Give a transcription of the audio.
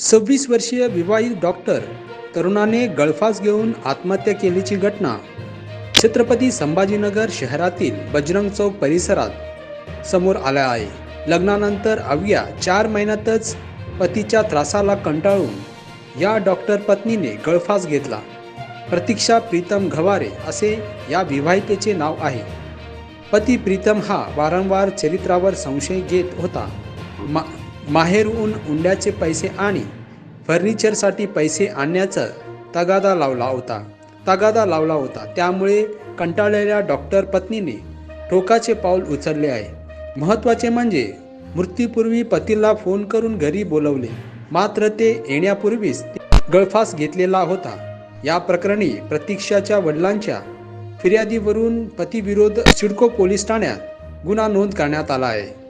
सव्वीस वर्षीय विवाहित डॉक्टर तरुणाने गळफास घेऊन आत्महत्या केल्याची घटना छत्रपती संभाजीनगर शहरातील बजरंग चौक परिसरात समोर आला आहे. लग्नानंतर अवघ्या चार महिन्यातच पतीच्या त्रासाला कंटाळून या डॉक्टर पत्नीने गळफास घेतला. प्रतीक्षा प्रीतम घवारे असे या विवाहितेचे नाव आहे. पती प्रीतम हा वारंवार चरित्रावर संशय घेत होता. मा माहेरहून उंड्याचे पैसे आणि फर्निचरसाठी पैसे आणण्याचा तगादा लावला होता. तगादा लावला होता. त्यामुळे कंटाळलेल्या डॉक्टर पत्नीने टोकाचे पाऊल उचलले आहे. महत्त्वाचे म्हणजे मृत्यूपूर्वी पतीला फोन करून घरी बोलवले. मात्र ते येण्यापूर्वीच गळफास घेतलेला होता. या प्रकरणी प्रतीक्षाच्या वडिलांच्या फिर्यादीवरून पतीविरोध सिडको पोलीस ठाण्यात गुन्हा नोंद करण्यात आला आहे.